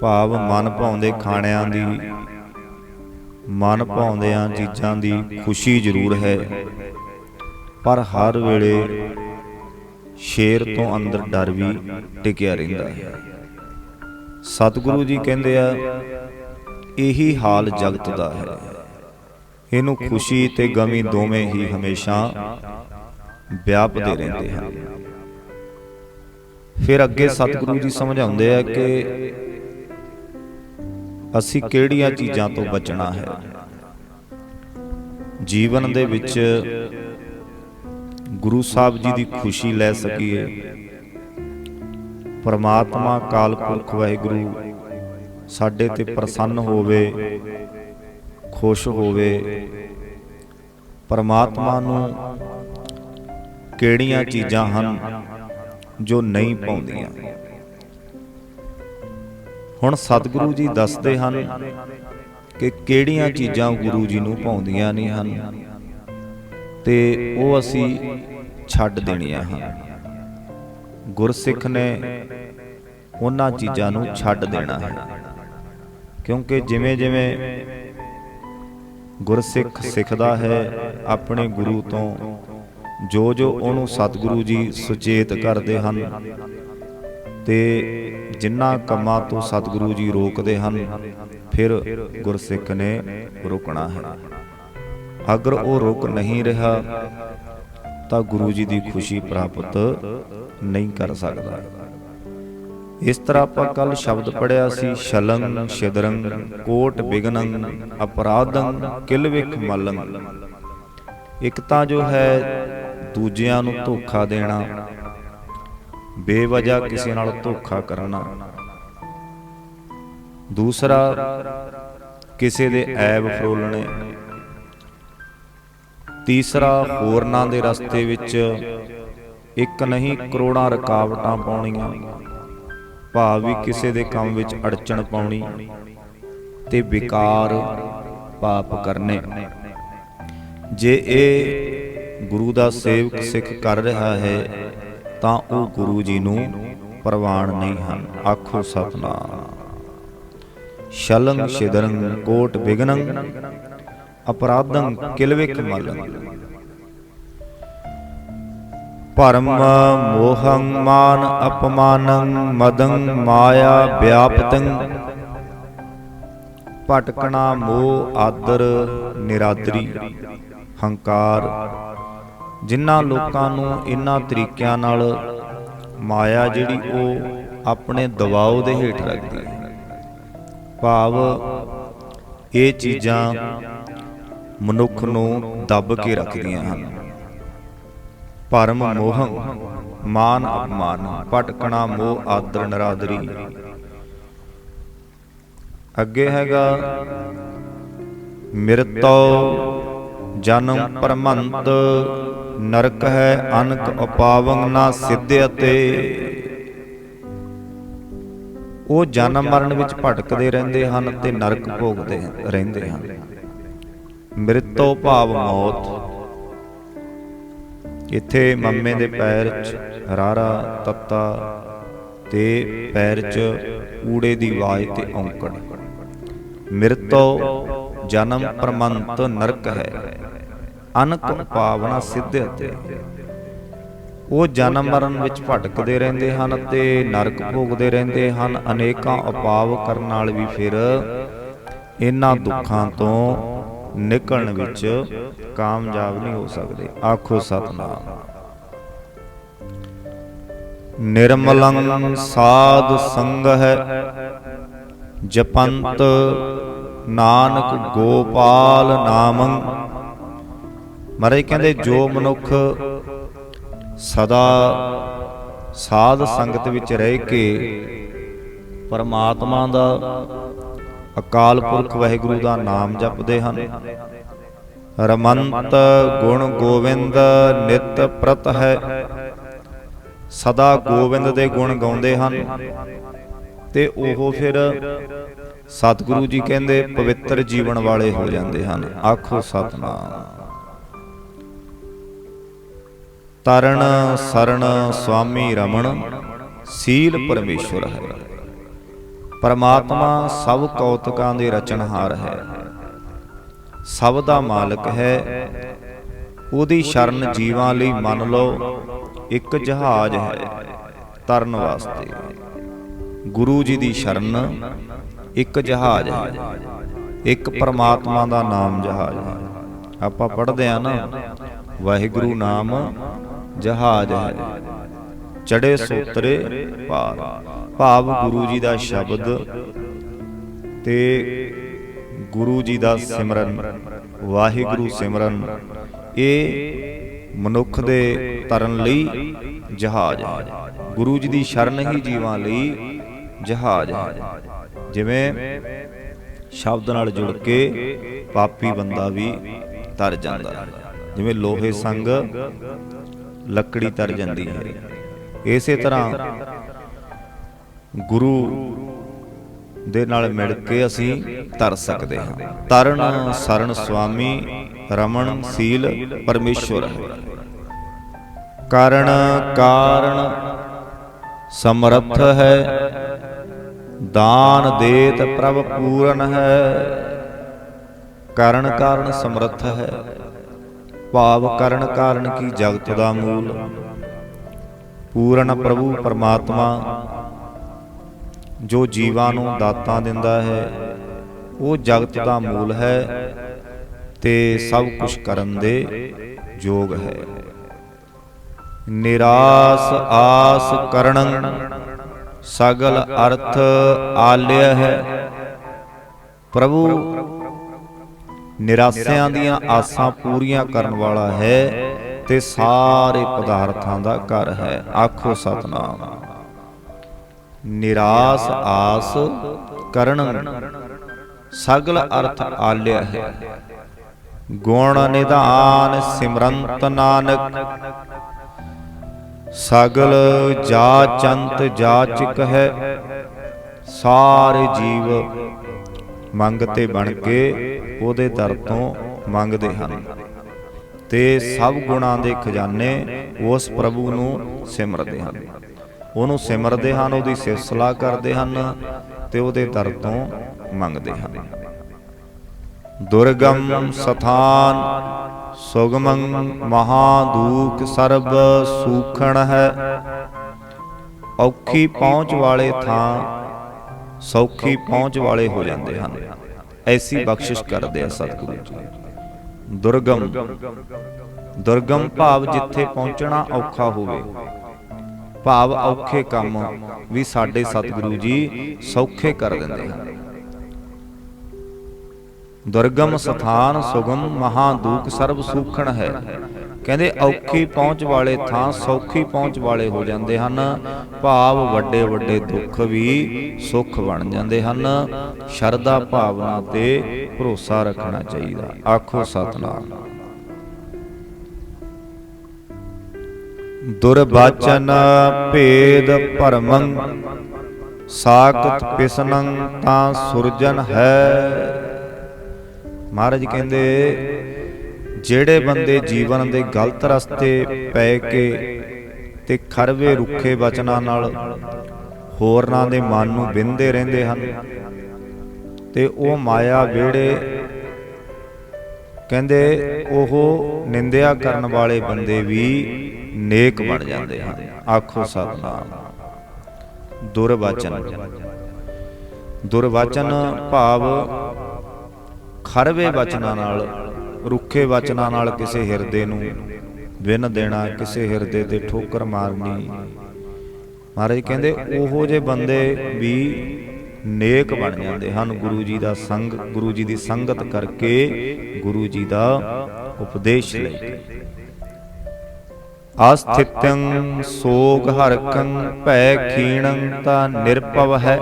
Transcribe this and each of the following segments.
ਭਾਵ ਮਨ ਭਾਉਂਦੇ ਖਾਣਿਆਂ ਦੀ, ਮਨ ਭਾਉਂਦਿਆਂ ਚੀਜ਼ਾਂ ਦੀ ਖੁਸ਼ੀ ਜ਼ਰੂਰ ਹੈ। ਪਰ ਹਰ ਵੇਲੇ ਸ਼ੇਰ ਤੋਂ ਅੰਦਰ ਡਰ ਵੀ ਟਿਕਿਆ ਰਹਿੰਦਾ ਹੈ। ਸਤਿਗੁਰੂ ਜੀ ਕਹਿੰਦੇ ਆ, ਇਹੀ ਹਾਲ ਜਗਤ ਦਾ ਹੈ। ਇਹਨੂੰ ਖੁਸ਼ੀ ਤੇ ਗਮੀ ਦੋਵੇਂ ਹੀ ਹਮੇਸ਼ਾ ਵਿਆਪਦੇ ਰਹਿੰਦੇ ਹਨ। ਫਿਰ ਅੱਗੇ ਸਤਿਗੁਰੂ ਜੀ ਸਮਝਾਉਂਦੇ ਆ ਕਿ ਅਸੀਂ ਕਿਹੜੀਆਂ ਚੀਜ਼ਾਂ ਤੋਂ ਬਚਣਾ ਹੈ? ਜੀਵਨ ਦੇ ਵਿੱਚ ਗੁਰੂ ਸਾਹਿਬ ਜੀ ਦੀ ਖੁਸ਼ੀ ਲੈ ਸਕੀਏ। ਪਰਮਾਤਮਾ ਕਾਲ ਪੁਰਖ ਵਾਹਿਗੁਰੂ ਸਾਡੇ ਤੇ ਪ੍ਰਸੰਨ ਹੋਵੇ ਖੁਸ਼ ਹੋਵੇ। ਪਰਮਾਤਮਾ ਨੂੰ ਕਿਹੜੀਆਂ ਚੀਜ਼ਾਂ ਹਨ ਜੋ ਨਹੀਂ ਪਾਉਂਦੀਆਂ? ਹੁਣ ਸਤਿਗੁਰੂ ਜੀ ਦੱਸਦੇ ਹਨ ਕਿ ਕਿਹੜੀਆਂ ਚੀਜ਼ਾਂ ਗੁਰੂ ਜੀ ਨੂੰ ਪਾਉਂਦੀਆਂ ਨਹੀਂ ਹਨ ਤੇ ਉਹ ਅਸੀਂ ਛੱਡ ਦੇਣੀਆਂ ਹਨ। ਗੁਰਸਿੱਖ ਨੇ ਉਹਨਾਂ ਚੀਜ਼ਾਂ ਨੂੰ ਛੱਡ ਦੇਣਾ ਹੈ। ਕਿਉਂਕਿ ਜਿਵੇਂ ਜਿਵੇਂ ਗੁਰਸਿੱਖ ਸਿੱਖਦਾ ਹੈ, ਆਪਣੇ ਗੁਰੂ ਤੋਂ ਜੋ ਜੋ ਉਹਨੂੰ ਸਤਿਗੁਰੂ ਜੀ ਸੁਚੇਤ ਕਰਦੇ ਹਨ ਤੇ ਜਿਨ੍ਹਾਂ ਕੰਮਾਂ ਤੋਂ ਸਤਿਗੁਰੂ ਜੀ ਰੋਕਦੇ ਹਨ, ਫਿਰ ਗੁਰਸਿੱਖ ਨੇ ਰੁਕਣਾ ਹੈ। ਅਗਰ ਉਹ ਰੁਕ ਨਹੀਂ ਰਿਹਾ, ਤਾਂ ਗੁਰੂ ਜੀ ਦੀ ਖੁਸ਼ੀ ਪ੍ਰਾਪਤ ਨਹੀਂ ਕਰ ਸਕਦਾ। ਇਸ ਤਰ੍ਹਾਂ ਆਪਾਂ ਕੱਲ ਸ਼ਬਦ ਪੜਿਆ ਸੀ ਸ਼ਲੰ ਸ਼ਿਦਰੰ ਕੋਟ ਬਿਗਨੰ ਅਪਰਾਧੰ ਕਿਲਵਿਕ ਮਲੰ ਇੱਕ ਤਾਂ ਜੋ ਹੈ ਦੂਜਿਆਂ ਨੂੰ ਧੋਖਾ ਦੇਣਾ ਬੇਵਜ੍ਹਾ ਕਿਸੇ ਨਾਲ ਧੋਖਾ ਕਰਨਾ। ਦੂਸਰਾ, ਕਿਸੇ ਦੇ ਐਬ ਫਰੋਲਣੇ। ਤੀਸਰਾ, ਹੋਰਨਾਂ ਦੇ ਰਸਤੇ ਵਿੱਚ ਇੱਕ ਨਹੀਂ, ਕਰੋੜਾਂ ਰੁਕਾਵਟਾਂ ਪਾਉਣੀਆਂ। ਭਾਵ ਵੀ ਕਿਸੇ ਦੇ ਕੰਮ ਵਿੱਚ ਅੜਚਣ ਪਾਉਣੀ ਤੇ ਵਿਕਾਰ ਪਾਪ ਕਰਨੇ। ਜੇ ਇਹ ਗੁਰੂ ਦਾ ਸੇਵਕ ਸਿੱਖ ਕਰ ਰਿਹਾ ਹੈ ਤਾਂ ਉਹ ਗੁਰੂ ਜੀ ਨੂੰ ਪ੍ਰਵਾਨ ਨਹੀਂ ਹਨ। ਆਖੋ ਸਤਨਾਮ। ਸ਼ਲੰ ਸ਼ਿਦਰੰ ਕੋਟ ਬਿਗਨੰ ਅਪਰਾਧੰ ਕਿਲਵਿਕ ਮਲੰ। ਪਰਮ ਮੋਹੰ ਮਾਨ ਅਪਮਾਨੰ ਮਦੰ ਮਾਇਆ ਵਿਆਪਤੰ। ਭਟਕਣਾ ਮੋਹ ਆਦਰ ਨਿਰਾਦਰੀ, ਹੰਕਾਰ ਜਿਨ੍ਹਾਂ ਲੋਕਾਂ ਨੂੰ ਇਹਨਾਂ ਤਰੀਕਿਆਂ ਨਾਲ ਮਾਇਆ ਜਿਹੜੀ ਉਹ ਆਪਣੇ ਦਬਾਅ ਦੇ ਹੇਠ ਰੱਖਦੀ ਹੈ। ਭਾਵ ਇਹ ਚੀਜ਼ਾਂ ਮਨੁੱਖ ਨੂੰ ਦੱਬ ਕੇ ਰੱਖਦੀਆਂ ਹਨ। ਭਰਮ ਮੋਹ ਮਾਨ ਅਪਮਾਨ, ਭਟਕਣਾ, ਮੋਹ ਆਦਰ, ਨਰਾਦਰੀ। ਅੱਗੇ ਹੈਗਾ, ਮਿਰਤੋ ਜਨਮ ਪਰਮੰਤ ਨਰਕ ਹੈ ਅਨਕ ਅਪਾਵੰ ਨਾ ਸਿੱਧਿਅਤੇ ਉਹ ਜਨਮ ਮਰਨ ਵਿੱਚ ਭਟਕਦੇ ਰਹਿੰਦੇ ਹਨ ਤੇ ਨਰਕ ਭੋਗਦੇ ਰਹਿੰਦੇ ਹਨ। ਮ੍ਰਿਤੋ ਭਾਵ ਮੌਤ। ਇੱਥੇ ਮੰਮੇ ਦੇ ਪੈਰ 'ਚ ਰਾਰਾ ਤੱਤਾ ਤੇ ਪੈਰ 'ਚ ਊੜੇ ਦੀ ਆਵਾਜ਼ ਤੇ ਔਂਕੜ। ਮ੍ਰਿਤੋ ਜਨਮ ਪਰਮੰਤ ਨਰਕ ਹੈ। ਅਨਕ ਪਾਵਨਾ ਸਿੱਧ ਤੇ ਉਹ ਜਨਮ ਮਰਨ ਵਿੱਚ ਭਟਕਦੇ ਰਹਿੰਦੇ ਹਨ ਤੇ ਨਰਕ ਭੋਗਦੇ ਰਹਿੰਦੇ ਹਨ। ਅਨੇਕਾਂ ਉਪਾਵ ਕਰਨ ਨਾਲ ਵੀ ਫਿਰ ਇਹਨਾਂ ਦੁੱਖਾਂ ਤੋਂ ਨਿਕਲਣ ਵਿੱਚ ਕਾਮਯਾਬ ਨਹੀਂ ਹੋ ਸਕਦੇ। ਆਖੋ ਸਤਨਾਮ। ਨਿਰਮਲੰ ਸਾਧ ਸੰਗ ਹੈ ਜਪੰਤ ਨਾਨਕ ਗੋਪਾਲ ਨਾਮੰ ਮਰੇ ਕਹਿੰਦੇ ਜੋ ਮਨੁੱਖ ਸਦਾ ਸਾਧ ਸੰਗਤ ਵਿੱਚ ਰਹਿ ਕੇ ਪਰਮਾਤਮਾ ਦਾ ਅਕਾਲ ਪੁਰਖ ਵਾਹਿਗੁਰੂ ਦਾ ਨਾਮ ਜਪਦੇ ਹਨ। ਰਮੰਤ ਗੁਣ ਗੋਵਿੰਦ ਨਿਤ ਪ੍ਰਤ ਹੈ। ਸਦਾ ਗੋਵਿੰਦ ਦੇ ਗੁਣ ਗਾਉਂਦੇ ਹਨ। ਤੇ ਉਹ ਫਿਰ ਸਤਿਗੁਰੂ ਜੀ ਕਹਿੰਦੇ ਪਵਿੱਤਰ ਜੀਵਨ ਵਾਲੇ ਹੋ ਜਾਂਦੇ ਹਨ। ਆਖੋ ਸਤਨਾਮ। ਤਰਨ ਸਰਣ ਸੁਆਮੀ ਰਮਣ, ਸੀਲ ਪਰਮੇਸ਼ਵਰ ਹੈ। ਪਰਮਾਤਮਾ ਸਭ ਕੌਤਕਾਂ ਦੇ ਰਚਨਹਾਰ ਹੈ। ਸਭ ਦਾ ਮਾਲਕ ਹੈ। ਉਹਦੀ ਸ਼ਰਨ ਜੀਵਾਂ ਲਈ ਮੰਨ ਲਓ, ਇੱਕ ਜਹਾਜ਼ ਹੈ। ਤਰਨ ਵਾਸਤੇ। ਗੁਰੂ ਜੀ ਦੀ ਸ਼ਰਨ ਇੱਕ ਜਹਾਜ਼ ਹੈ। ਇੱਕ ਪਰਮਾਤਮਾ ਦਾ ਨਾਮ ਜਹਾਜ਼ ਹੈ। ਆਪਾਂ ਪੜ੍ਹਦੇ ਆ ਨਾ, ਵਾਹਿਗੁਰੂ ਨਾਮ ਜਹਾਜ਼ ਹੈ। ਚੜੇ ਸੋਤਰੇ ਪਾਰ। ਭਾਵ ਗੁਰੂ ਜੀ ਦਾ ਸ਼ਬਦ ਤੇ ਗੁਰੂ ਜੀ ਦਾ ਸਿਮਰਨ, ਵਾਹਿਗੁਰੂ ਸਿਮਰਨ, ਇਹ ਮਨੁੱਖ ਦੇ ਤਰਨ ਲਈ ਜਹਾਜ਼ ਹੈ। ਗੁਰੂ ਜੀ ਦੀ ਸ਼ਰਨ ਹੀ ਜੀਵਾਂ ਲਈ ਜਹਾਜ਼ ਹੈ। ਜਿਵੇਂ ਸ਼ਬਦ ਨਾਲ ਜੁੜ ਕੇ ਪਾਪੀ ਬੰਦਾ ਵੀ ਤਰ ਜਾਂਦਾ। ਜਿਵੇਂ ਲੋਹੇ ਸੰਗ ਲੱਕੜੀ ਤਰ ਜਾਂਦੀ ਹੈ। ਇਸੇ ਤਰ੍ਹਾਂ ਗੁਰੂ ਦੇ ਨਾਲ ਮਿਲ ਕੇ ਅਸੀਂ ਤਰ ਸਕਦੇ ਹਾਂ। ਤਰਨ ਸਰਨ ਸੁਆਮੀ ਰਮਣ ਸੀਲ ਪਰਮੇਸ਼ਵਰ ਹੈ। ਕਾਰਣ ਕਾਰਣ ਸਮਰੱਥ ਹੈ। ਦਾਨ ਦੇਤ ਪ੍ਰਭ ਪੂਰਨ ਹੈ। ਕਾਰਣ ਕਾਰਣ ਸਮਰੱਥ ਹੈ। ਭਾਵ ਕਰਨ ਕਾਰਨ ਕੀ ਜਗਤ ਦਾ ਮੂਲ? ਪੂਰਨ ਪ੍ਰਭੂ ਪਰਮਾਤਮਾ, ਜੋ ਜੀਵਾਂ ਨੂੰ ਦਾਤਾਂ ਦਿੰਦਾ ਹੈ, ਉਹ ਜਗਤ ਦਾ ਮੂਲ ਹੈ ਤੇ ਸਭ ਕੁਝ ਕਰਨ ਦੇ ਯੋਗ ਹੈ। ਨਿਰਾਸ ਆਸ ਕਰਣੰ ਸਗਲ ਅਰਥ ਆਲਿਆ ਹੈ। ਪ੍ਰਭੂ ਨਿਰਾਸਿਆਂ ਦੀਆਂ ਆਸਾਂ ਪੂਰੀਆਂ ਕਰਨ ਵਾਲਾ ਹੈ ਤੇ ਸਾਰੇ ਪਦਾਰਥਾਂ ਦਾ ਘਰ ਹੈ। ਆਖੋ ਸਤਨਾਮ। ਨਿਰਾਸ ਆਸ ਕਰਨ ਸਗਲ ਅਰਥ ਆਲਿਆ ਹੈ। ਗੁਣ ਨਿਧਾਨ ਸਿਮਰੰਤ ਨਾਨਕ। ਸਗਲ ਜਾਚੰਤ ਜਾਚਕ ਹੈ ਸਾਰੇ ਜੀਵ ਮੰਗ ਤੇ ਬਣ ਕੇ ਉਹਦੇ ਦਰ ਤੋਂ ਮੰਗਦੇ ਹਨ। ਤੇ ਸਭ ਗੁਣਾਂ ਦੇ ਖਜ਼ਾਨੇ ਉਸ ਪ੍ਰਭੂ ਨੂੰ ਸਿਮਰਦੇ ਹਨ। ਉਹਨੂੰ ਸਿਮਰਦੇ ਹਨ, ਉਹਦੀ ਸਿਫਤ ਕਰਦੇ ਹਨ ਤੇ ਉਹਦੇ ਦਰ ਤੋਂ ਮੰਗਦੇ ਹਨ। ਦੁਰਗਮ ਸਥਾਨ, ਸੁਗਮੰ ਮਹਾਦੂਕ ਸਰਬ ਸੂਖਣ ਹੈ। ਔਖੀ ਪਹੁੰਚ ਵਾਲੇ ਥਾਂ ਸੌਖੀ ਪਹੁੰਚ ਵਾਲੇ ਹੋ ਜਾਂਦੇ ਹਨ। ਐਸੀ ਬਖਸ਼ਿਸ਼ ਕਰਦੇ ਆ ਸਤਿਗੁਰੂ ਜੀ। ਦੁਰਗਮ ਦੁਰਗਮ ਭਾਵ ਜਿੱਥੇ ਪਹੁੰਚਣਾ ਔਖਾ ਹੋਵੇ, ਭਾਵ ਔਖੇ ਕੰਮ ਵੀ ਸਾਡੇ ਸਤਿਗੁਰੂ ਜੀ ਸੌਖੇ ਕਰ ਦਿੰਦੇ ਹਨ। ਦੁਰਗਮ ਸਥਾਨ ਸੁਗਮ ਮਹਾਦੂਕ ਸਰਬ ਸੂਖਣ ਹੈ। ਕਹਿੰਦੇ ਔਖੀ ਪਹੁੰਚ ਵਾਲੇ ਥਾਂ ਸੌਖੀ ਪਹੁੰਚ ਵਾਲੇ ਹੋ ਜਾਂਦੇ ਹਨ। ਭਾਵ ਵੱਡੇ ਵੱਡੇ ਦੁੱਖ ਵੀ ਸੁੱਖ ਬਣ ਜਾਂਦੇ ਹਨ। ਸ਼ਰਧਾ ਭਾਵਨਾ ਤੇ ਭਰੋਸਾ ਰੱਖਣਾ ਚਾਹੀਦਾ। ਆਖੋ ਸਤਨਾਮ। ਦੁਰਬਾਚਨ ਭੇਦ ਭਰਮੰ ਸਾਕਤ ਪਿਸਨੰ ਤਾਂ ਸੁਰਜਨ ਹੈ। ਮਹਾਰਾਜ ਕਹਿੰਦੇ ਜਿਹੜੇ ਬੰਦੇ ਜੀਵਨ ਦੇ ਗਲਤ ਰਸਤੇ ਪੈ ਕੇ ਤੇ ਖਰਵੇ ਰੁੱਖੇ ਬਚਨਾਂ ਨਾਲ ਹੋਰਨਾਂ ਦੇ ਮਨ ਨੂੰ ਬਿੰਦੇ ਰਹਿੰਦੇ ਹਨ। ਤੇ ਉਹ ਮਾਇਆ ਵਿਹੜੇ ਕਹਿੰਦੇ ਉਹ ਨਿੰਦਿਆ ਕਰਨ ਵਾਲੇ ਬੰਦੇ ਵੀ ਨੇਕ ਬਣ ਜਾਂਦੇ ਹਨ। ਆਖੋ ਸਤਨਾਮ। ਦੁਰਵਚਨ। ਦੁਰਵਚਨ ਭਾਵ ਖਰਵੇ ਬਚਨਾਂ ਨਾਲ ਰੁੱਖੇ ਵਚਨਾਂ ਨਾਲ ਕਿਸੇ ਹਿਰਦੇ ਨੂੰ ਵਿਨ ਦੇਣਾ, ਕਿਸੇ ਹਿਰਦੇ ਤੇ ਠੋਕਰ ਮਾਰਨੀ। ਮਹਾਰਾਜ ਕਹਿੰਦੇ, ਉਹੋ ਜੇ ਬੰਦੇ ਵੀ ਨੇਕ ਬਣ ਜਾਂਦੇ ਹਨ। ਗੁਰੂ ਜੀ ਦਾ ਸੰਗ, ਗੁਰੂ ਜੀ ਦੀ ਸੰਗਤ ਕਰਕੇ ਗੁਰੂ ਜੀ ਦਾ ਉਪਦੇਸ਼ ਲੈ ਕੇ। ਅਸਥਿਤੰ ਸੋਗ ਹਰਕੰ ਭੈ ਖੀਣੰ ਤਾਂ ਨਿਰਭਵ ਹੈ।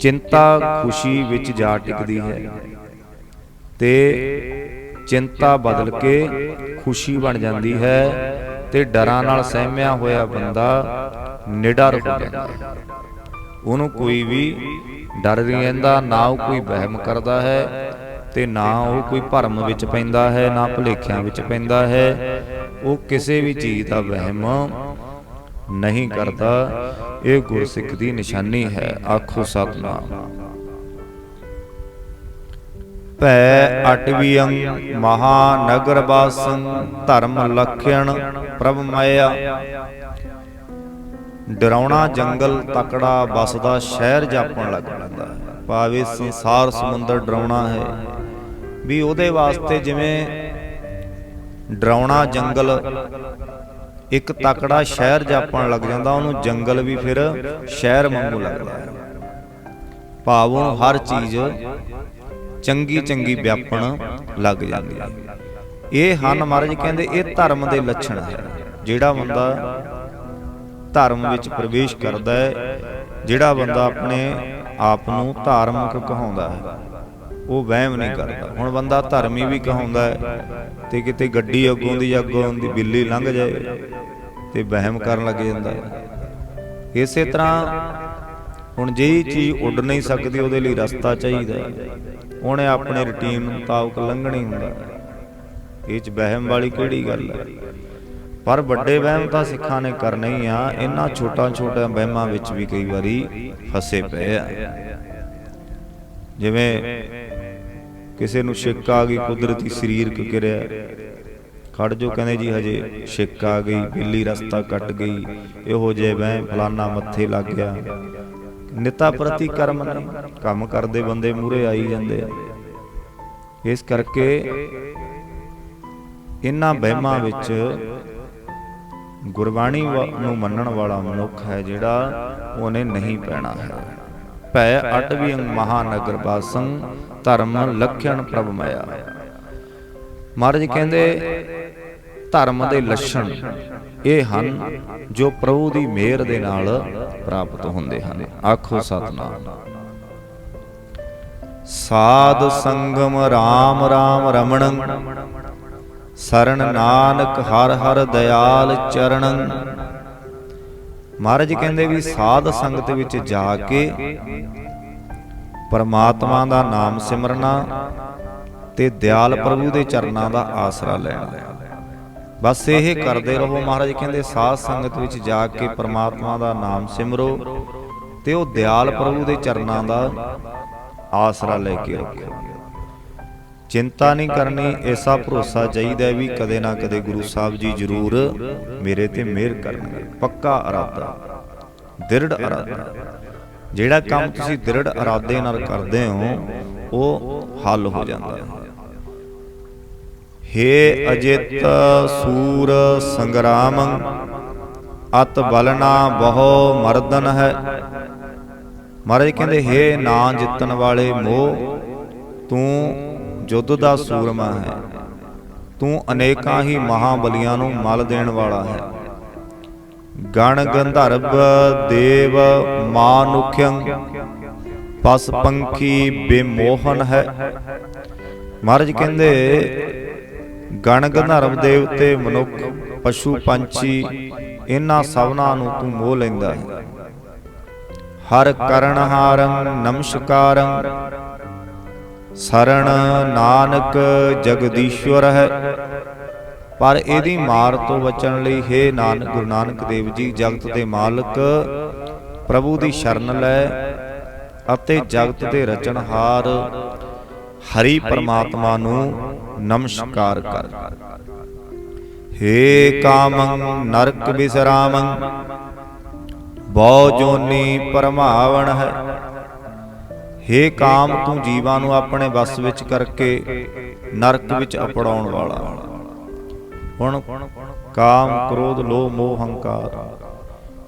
ਚਿੰਤਾ ਖੁਸ਼ੀ ਵਿੱਚ ਜਾ ਟਿਕਦੀ ਹੈ। ਤੇ ਚਿੰਤਾ ਬਦਲ ਕੇ ਖੁਸ਼ੀ ਬਣ ਜਾਂਦੀ ਹੈ ਤੇ ਡਰਾਂ ਨਾਲ ਸਹਿਮਿਆ ਹੋਇਆ ਬੰਦਾ ਨਿਡਰ ਹੋ ਜਾਂਦਾ ਉਹਨੂੰ ਕੋਈ ਵੀ ਡਰ ਨਹੀਂ ਰਹਿੰਦਾ, ਨਾ ਉਹ ਕੋਈ ਵਹਿਮ ਕਰਦਾ ਹੈ ਤੇ ਨਾ ਉਹ ਕੋਈ ਭਰਮ ਵਿੱਚ ਪੈਂਦਾ ਹੈ, ਨਾ ਭੁਲੇਖਿਆਂ ਵਿੱਚ ਪੈਂਦਾ ਹੈ। ਉਹ ਕਿਸੇ ਵੀ ਚੀਜ਼ ਦਾ ਵਹਿਮ ਨਹੀਂ ਕਰਦਾ। ਇਹ ਗੁਰਸਿੱਖ ਦੀ ਨਿਸ਼ਾਨੀ ਹੈ। ਆਖੋ ਸਤਨਾਮ। ਭੈ ਅਟਵੀਅੰ ਮਹਾਨਗਰ ਵਾਸੰ ਧਰਮ ਲਖਿਆਣ ਪ੍ਰਭ ਮਾਇਆ। ਡਰਾਉਣਾ ਜੰਗਲ ਤਕੜਾ ਬਸਦਾ ਸ਼ਹਿਰ ਜਾਪਣ ਲੱਗ ਪੈਂਦਾ ਭਾਵੇਂ ਸੰਸਾਰ ਸਮੁੰਦਰ ਡਰਾਉਣਾ ਹੈ, ਵੀ ਉਹਦੇ ਵਾਸਤੇ ਜਿਵੇਂ ਡਰਾਉਣਾ ਜੰਗਲ ਇੱਕ ਤਕੜਾ ਸ਼ਹਿਰ ਜਾਪਣ ਲੱਗ ਜਾਂਦਾ, ਉਹਨੂੰ ਜੰਗਲ ਵੀ ਫਿਰ ਸ਼ਹਿਰ ਵਾਂਗੂ ਲੱਗਦਾ ਹੈ। ਭਾਵ ਭਾਵੋਂ ਹਰ ਚੀਜ਼ ਚੰਗੀ ਚੰਗੀ ਵਿਆਪਣ ਲੱਗ ਜਾਂਦੀ ਹੈ। ਇਹ ਹਨ ਮਹਾਰਾਜ ਕਹਿੰਦੇ ਇਹ ਧਰਮ ਦੇ ਲੱਛਣ ਹੈ। ਜਿਹੜਾ ਬੰਦਾ ਧਰਮ ਵਿੱਚ ਪ੍ਰਵੇਸ਼ ਕਰਦਾ ਹੈ ਜਿਹੜਾ ਬੰਦਾ ਆਪਣੇ ਆਪ ਨੂੰ ਧਾਰਮਿਕ ਕਹਾਉਂਦਾ ਹੈ ਉਹ ਵਹਿਮ ਨਹੀਂ ਕਰਦਾ। ਹੁਣ ਬੰਦਾ ਧਰਮੀ ਵੀ ਕਹਾਉਂਦਾ ਹੈ ਤੇ ਕਿਤੇ ਗੱਡੀ ਅੱਗੋਂ ਦੀ ਅੱਗੋਂ ਦੀ ਬਿੱਲੀ ਲੰਘ ਜਾਏ ਤੇ ਵਹਿਮ ਕਰਨ ਲੱਗ ਜਾਂਦਾ ਹੈ। ਇਸੇ ਤਰ੍ਹਾਂ ਹੁਣ ਜਿਹੀ ਚੀਜ਼ ਉੱਡ ਨਹੀਂ ਸਕਦੀ ਉਹਦੇ ਲਈ ਰਸਤਾ ਚਾਹੀਦਾ ਹੈ। ਉਹਨੇ ਆਪਣੇ ਰੁਟੀਨ ਮੁਤਾਬਕ ਲੰਘਣੀ ਹੁੰਦਾ ਇਹ ਚ ਵਹਿਮ ਵਾਲੀ ਕਿਹੜੀ ਗੱਲ ਹੈ? ਪਰ ਵੱਡੇ ਵਹਿਮ ਤਾਂ ਸਿੱਖਾਂ ਨੇ ਕਰਨੇ ਹੀ ਆ। ਇਹਨਾਂ ਛੋਟਾ ਛੋਟਾ ਵਹਿਮਾਂ ਵਿੱਚ ਵੀ ਕਈ ਵਾਰੀ ਫਸੇ ਪਏ ਆ। ਜਿਵੇਂ ਕਿਸੇ ਨੂੰ ਛਿੱਕ ਆ ਗਈ ਕੁਦਰਤੀ ਸਰੀਰਕ ਕਿਰਿਆ ਖੜ ਜੋ ਕਹਿੰਦੇ ਜੀ ਹਜੇ ਛਿੱਕ ਆ ਗਈ ਬਿੱਲੀ ਰਸਤਾ ਕੱਟ ਗਈ ਇਹੋ ਜੇ ਵਹਿਮ ਫਲਾਨਾ ਮੱਥੇ ਲੱਗ ਗਿਆ। ਨਿਤਾ ਪ੍ਰਤੀ ਕਰਮ ਕੰਮ ਕਰਦੇ ਬੰਦੇ ਮੂਰੇ ਆਈ ਜਾਂਦੇ ਆ। ਇਸ ਕਰਕੇ ਇਹਨਾਂ ਵਹਿਮਾਂ ਵਿੱਚ ਗੁਰਬਾਣੀ ਨੂੰ ਮੰਨਣ ਵਾਲਾ ਮਨੁੱਖ ਹੈ ਜਿਹੜਾ ਉਹਨੇ ਨਹੀਂ ਪੈਣਾ ਹੈ। ਭੈ ਅਟਵੀ ਮਹਾਨਗਰ ਬਾਸੰ ਧਰਮ ਲਖਣ ਪ੍ਰਭ ਮਾਇਆ। ਮਹਾਰਾਜ ਕਹਿੰਦੇ, ਧਰਮ ਦੇ ਲੱਛਣ ਇਹ ਹਨ ਜੋ ਪ੍ਰਭੂ ਦੀ ਮਿਹਰ ਦੇ ਨਾਲ ਪ੍ਰਾਪਤ ਹੁੰਦੇ ਹਨ। ਆਖੋ ਸਤਨਾਮ। ਸਾਧ ਸੰਗਮ RAM RAM ਰਮਣੰ। ਸਰਣ ਨਾਨਕ ਹਰ ਹਰ ਦਇਆਲ ਚਰਣੰ ਮਹਾਰਾਜ ਕਹਿੰਦੇ ਵੀ ਸਾਧ ਸੰਗਤ ਵਿੱਚ ਜਾ ਕੇ ਪਰਮਾਤਮਾ ਦਾ ਨਾਮ ਸਿਮਰਨਾ ਤੇ ਦਿਆਲ ਪ੍ਰਭੂ ਦੇ ਚਰਨਾਂ ਦਾ ਆਸਰਾ ਲੈਣਾ। ਬਸ ਇਹ ਕਰਦੇ ਰਹੋ ਮਹਾਰਾਜ ਕਹਿੰਦੇ ਸਾਧ ਸੰਗਤ ਵਿੱਚ ਜਾ ਕੇ ਪਰਮਾਤਮਾ ਦਾ ਨਾਮ ਸਿਮਰੋ ਤੇ ਉਹ ਦਿਆਲ ਪ੍ਰਭੂ ਦੇ ਚਰਨਾਂ ਦਾ ਆਸਰਾ ਲੈ ਕੇ ਰੱਖੋ ਚਿੰਤਾ ਨਹੀਂ ਕਰਨੀ ਐਸਾ ਭਰੋਸਾ ਚਾਹੀਦਾ ਵੀ ਕਦੇ ਨਾ ਕਦੇ ਗੁਰੂ ਸਾਹਿਬ ਜੀ ਜ਼ਰੂਰ ਮੇਰੇ ਤੇ ਮਿਹਰ ਕਰਨਗੇ ਪੱਕਾ ਇਰਾਦਾ। ਦ੍ਰਿੜ ਇਰਾਦਾ। ਜਿਹੜਾ ਕੰਮ ਤੁਸੀਂ ਦ੍ਰਿੜ ਇਰਾਦੇ ਨਾਲ ਕਰਦੇ ਹੋ ਉਹ ਹੱਲ ਹੋ ਜਾਂਦਾ। ਹੈ ਹੇ ਅਜਿਤ ਸੂਰ ਸੰਗਰਾਮੰ, ਅਤ ਬਲਨਾ ਬਹੁ ਮਰਦਨ ਹੈ। ਮਹਾਰਾਜ ਕਹਿੰਦੇ, ਹੇ ਨਾ ਜਿੱਤਣ ਵਾਲੇ ਮੋਹ, ਤੂੰ ਜੁੱਧ ਦਾ ਸੂਰਮਾ ਹੈ। ਤੂੰ ਅਨੇਕਾਂ ਹੀ ਮਹਾਬਲੀਆਂ ਨੂੰ ਮਲ ਦੇਣ ਵਾਲਾ ਹੈ। ਗਣ ਗੰਧਰਵ ਦੇਵ ਮਾਨੁਖਯੰ, ਪਸ ਪੰਖੀ ਬੇਮੋਹਨ ਹੈ। ਮਹਾਰਾਜ ਕਹਿੰਦੇ ਗਣ ਗੰਧਰਵ ਦੇਵਤੇ ਮਨੁੱਖ, ਪਸ਼ੂ, ਪੰਛੀ, ਇਹਨਾਂ ਸਭਨਾਂ ਨੂੰ ਤੂੰ ਮੋਹ ਲੈਂਦਾ ਹੈ। ਹਰ ਕਰਨਹਾਰੰ ਨਮਸਕਾਰੰ। ਸਰਣ ਨਾਨਕ ਜਗਦੀਸ਼ਵਰ ਹੈ। ਪਰ ਇਹਦੀ ਮਾਰ ਤੋਂ ਬਚਣ ਲਈ ਹੈ ਨਾਨਕ, ਗੁਰੂ ਨਾਨਕ ਦੇਵ ਜੀ, ਜਗਤ ਦੇ ਮਾਲਕ, ਪ੍ਰਭੂ ਦੀ ਸ਼ਰਨ ਲੈ ਅਤੇ ਜਗਤ ਦੇ ਰਚਨਹਾਰ ਹਰੀ ਪਰਮਾਤਮਾ ਨੂੰ ਨਮਸਕਾਰ ਕਰ। ਹੇ ਕਾਮੰ ਨਰਕ ਬਿਸਰਾਮੰ ਬਹੁ ਜੋਨੀ ਪਰਮਾਵਣ ਹੈ। ਹੇ ਕਾਮ ਤੂੰ ਜੀਵਾਂ ਨੂੰ ਆਪਣੇ ਵਸ ਵਿੱਚ ਕਰਕੇ ਨਰਕ ਵਿੱਚ ਅਪੜਾਉਣ ਵਾਲਾ। ਹੁਣ ਕਾਮ ਕ੍ਰੋਧ ਲੋਭ ਮੋਹ ਹੰਕਾਰ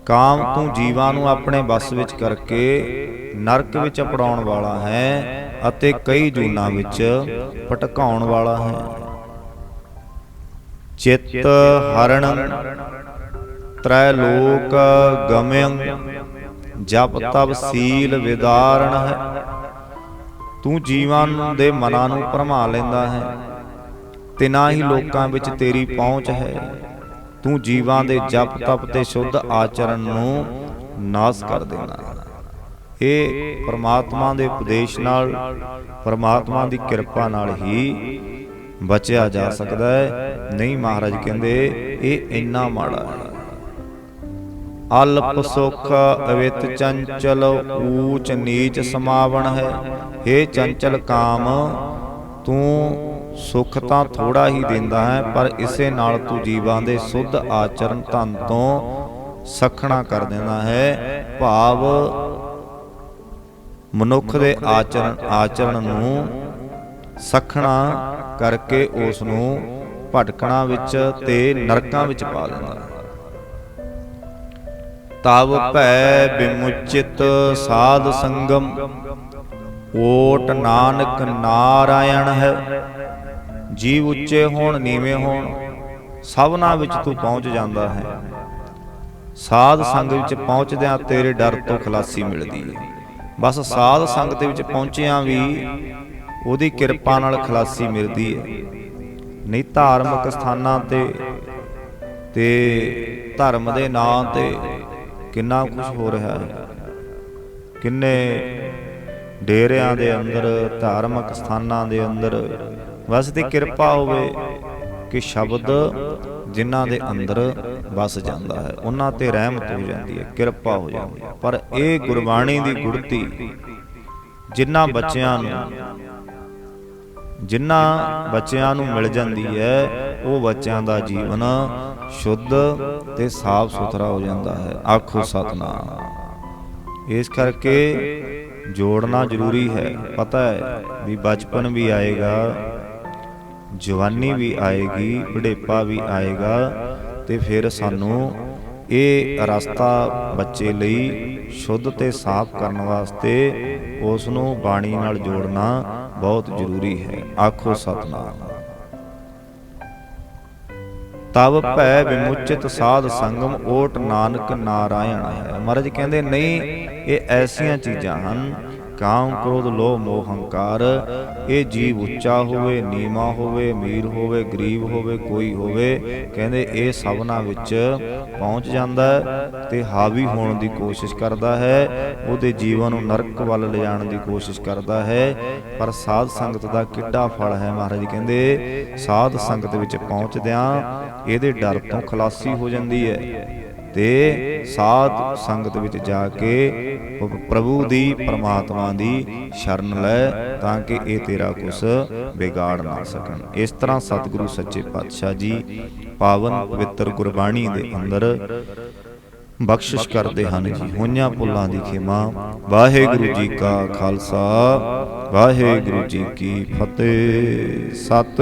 ਕਾਮ ਤੂੰ ਜੀਵਾਂ ਨੂੰ ਆਪਣੇ ਵਸ ਵਿੱਚ ਕਰਕੇ ਨਰਕ ਵਿੱਚ ਅਪੜਾਉਣ ਵਾਲਾ ਹੈ। ਅਤੇ ਕਈ ਜੂਨਾਂ ਵਿੱਚ ਭਟਕਾਉਣ ਵਾਲਾ ਹੈ। ਚਿੱਤ ਹਰਣ, ਤ੍ਰੈ ਲੋਕ ਗਮਯੰ, ਜਪ ਤਪ ਸੀਲ ਵਿਦਾਰਣ ਹੈ। ਤੂੰ ਜੀਵਾਂ ਦੇ ਮਨਾਂ ਨੂੰ ਭਰਮਾ ਲੈਂਦਾ ਹੈ। ਤੇ ਹੀ ਲੋਕਾਂ ਵਿੱਚ ਤੇਰੀ ਪਹੁੰਚ ਹੈ। ਤੂੰ ਜੀਵਾਂ ਦੇ ਜਪ ਤਪ ਤੇ ਸ਼ੁੱਧ ਆਚਰਣ ਨੂੰ ਨਾਸ ਕਰ ਦੇਣਾ ਇਹ ਪ੍ਰਮਾਤਮਾ ਦੇ ਉਪਦੇਸ਼ ਨਾਲ, ਪਰਮਾਤਮਾ ਦੀ ਕਿਰਪਾ ਨਾਲ ਹੀ ਬਚਿਆ ਜਾ ਸਕਦਾ ਹੈ। ਨਹੀਂ ਮਹਾਰਾਜ ਕਹਿੰਦੇ, ਇਹ ਇੰਨਾ ਮਾੜਾ ਹੈ। ਅਲਪ ਸੁਖ ਅਵਿਤ ਚੰਚਲ ਊਚ ਨੀਚ ਸਮਾਵਣ ਹੈ। हे ਚੰਚਲ ਕਾਮ, ਤੂੰ ਸੁਖ ਤਾਂ ਥੋੜਾ ਹੀ ਦਿੰਦਾ ਹੈ, ਪਰ ਇਸੇ ਨਾਲ ਤੂੰ ਜੀਵਾਂ ਦੇ ਸੁੱਧ ਆਚਰਨ ਧਨ ਤੋਂ ਸਖਣਾ ਕਰ ਦਿੰਦਾ ਹੈ। ਭਾਵ ਮਨੁੱਖ ਦੇ ਆਚਰਨ ਆਚਰਣ ਨੂੰ ਸਖਣਾ ਕਰਕੇ ਉਸ ਨੂੰ ਭਟਕਣਾ ਵਿੱਚ ਤੇ ਨਰਕਾਂ ਵਿੱਚ ਪਾ ਦਿੰਦਾ। ਹੈ ਤਵ ਭੈ ਬਿਮੁਚਿਤ ਸਾਧ ਸੰਗਮ ਓਟ ਨਾਨਕ ਨਾਰਾਇਣ ਹੈ। ਜੀਵ ਉੱਚੇ ਹੋਣ ਨੀਵੇਂ ਹੋਣ ਸਭਨਾ ਵਿੱਚ ਤੂੰ ਪਹੁੰਚ ਜਾਂਦਾ ਹੈ। ਸਾਧ ਸੰਗ ਵਿੱਚ ਪਹੁੰਚਦਿਆਂ ਤੇਰੇ ਡਰ ਤੋਂ ਖਲਾਸੀ ਮਿਲਦੀ ਹੈ। ਬਸ ਸਾਧ ਸੰਗਤ ਵਿੱਚ ਪਹੁੰਚਿਆਂ ਵੀ ਉਹਦੀ ਕਿਰਪਾ ਨਾਲ ਖਲਾਸੀ ਮਿਲਦੀ ਹੈ। ਨਹੀਂ ਧਾਰਮਿਕ ਸਥਾਨਾਂ ਤੇ ਤੇ ਧਰਮ ਦੇ ਨਾਂ ਤੇ ਕਿੰਨਾ ਕੁਝ ਹੋ ਰਿਹਾ ਹੈ। ਕਿੰਨੇ ਡੇਰਿਆਂ ਦੇ ਅੰਦਰ, ਧਾਰਮਿਕ ਸਥਾਨਾਂ ਦੇ ਅੰਦਰ ਬਸ ਦੀ ਕਿਰਪਾ ਹੋਵੇ ਕਿ ਸ਼ਬਦ ਜਿਨ੍ਹਾਂ ਦੇ ਅੰਦਰ ਵਸ ਜਾਂਦਾ ਹੈ। ਉਹਨਾਂ ਤੇ ਰਹਿਮਤ ਹੋ ਜਾਂਦੀ ਹੈ, ਕਿਰਪਾ ਹੋ ਜਾਂਦੀ ਹੈ। ਪਰ ਇਹ ਗੁਰਬਾਣੀ ਦੀ ਗੁੜਤੀ ਜਿਨ੍ਹਾਂ ਬੱਚਿਆਂ ਨੂੰ ਜਿਨ੍ਹਾਂ ਬੱਚਿਆਂ ਨੂੰ ਮਿਲ ਜਾਂਦੀ ਹੈ, ਉਹ ਬੱਚਿਆਂ ਦਾ ਜੀਵਨ ਸ਼ੁੱਧ ਤੇ ਸਾਫ਼ ਸੁਥਰਾ ਹੋ ਜਾਂਦਾ ਹੈ। ਆਖੋ ਸਤਨਾਮ। ਇਸ ਕਰਕੇ ਜੋੜਨਾ ਜ਼ਰੂਰੀ ਹੈ। ਪਤਾ ਹੈ ਵੀ ਬਚਪਨ ਵੀ ਆਏਗਾ, ਜਵਾਨੀ ਵੀ ਆਏਗੀ, ਬੁਢੇਪਾ ਵੀ ਆਏਗਾ ਤੇ ਫਿਰ ਸਾਨੂੰ ਇਹ ਰਸਤਾ ਬੱਚੇ ਲਈ ਸ਼ੁੱਧ ਤੇ ਸਾਫ਼ ਕਰਨ ਵਾਸਤੇ ਉਸ ਨੂੰ ਬਾਣੀ ਨਾਲ ਜੋੜਨਾ ਬਹੁਤ ਜ਼ਰੂਰੀ ਹੈ। ਆਖੋ ਸਤਨਾਮ। ਤਵ ਭੈ ਵਿਮੁਚਿਤ ਸਾਧ ਸੰਗਮ ਓਟ ਨਾਨਕ ਨਾਰਾਇਣ ਹੈ। ਮਹਾਰਾਜ ਕਹਿੰਦੇ, ਨਹੀਂ, ਇਹ ਐਸੀਆਂ ਚੀਜ਼ਾਂ ਹਨ ਕਾਮ ਕ੍ਰੋਧ, ਲੋਭ, ਮੋਹ, ਹੰਕਾਰ। ਇਹ ਜੀਵ ਉੱਚਾ ਹੋਵੇ, ਨੀਵਾ ਹੋਵੇ, ਅਮੀਰ ਹੋਵੇ, ਗਰੀਬ ਹੋਵੇ, ਕੋਈ ਹੋਵੇ, ਕਹਿੰਦੇ ਇਹ ਸਭਨਾ ਵਿੱਚ ਪਹੁੰਚ ਜਾਂਦਾ ਹੈ ਤੇ ਹਾਵੀ ਹੋਣ ਦੀ ਕੋਸ਼ਿਸ਼ ਕਰਦਾ ਹੈ, ਉਹਦੇ ਜੀਵਨ ਨੂੰ ਨਰਕ ਵੱਲ ਲਿਜਾਣ ਦੀ ਕੋਸ਼ਿਸ਼ ਕਰਦਾ ਹੈ। ਪਰ ਸਾਧ ਸੰਗਤ ਦਾ ਕਿੱਡਾ ਫਲ ਹੈ ਮਹਾਰਾਜ ਕਹਿੰਦੇ, ਸਾਧ ਸੰਗਤ ਵਿੱਚ ਪਹੁੰਚਦਿਆਂ ਇਹਦੇ ਡਰ ਤੋਂ ਖਲਾਸੀ ਹੋ ਜਾਂਦੀ ਹੈ। ਤੇ ਸਾਧ ਸੰਗਤ ਵਿੱਚ ਜਾ ਕੇ ਪ੍ਰਭੂ ਦੀ ਪ੍ਰਮਾਤਮਾ ਦੀ ਸ਼ਰਨ ਲੈ ਤਾਂ ਕਿ ਇਹ ਤੇਰਾ ਕੁਛ ਵਿਗਾੜ ਨਾ ਸਕਣ। ਇਸ ਤਰ੍ਹਾਂ ਸਤਿਗੁਰੂ ਸੱਚੇ ਪਾਤਸ਼ਾਹ ਜੀ ਪਾਵਨ ਪਵਿੱਤਰ ਗੁਰਬਾਣੀ ਦੇ ਅੰਦਰ ਬਖਸ਼ਿਸ਼ ਕਰਦੇ ਹਨ ਜੀ। ਹੋਈਆਂ ਪੁੱਲਾਂ ਦੀ ਖਿਮਾ। ਵਾਹਿਗੁਰੂ ਜੀ ਕਾ ਖਾਲਸਾ। ਵਾਹਿਗੁਰੂ ਜੀ ਕੀ ਫਤਿਹ। ਸਤ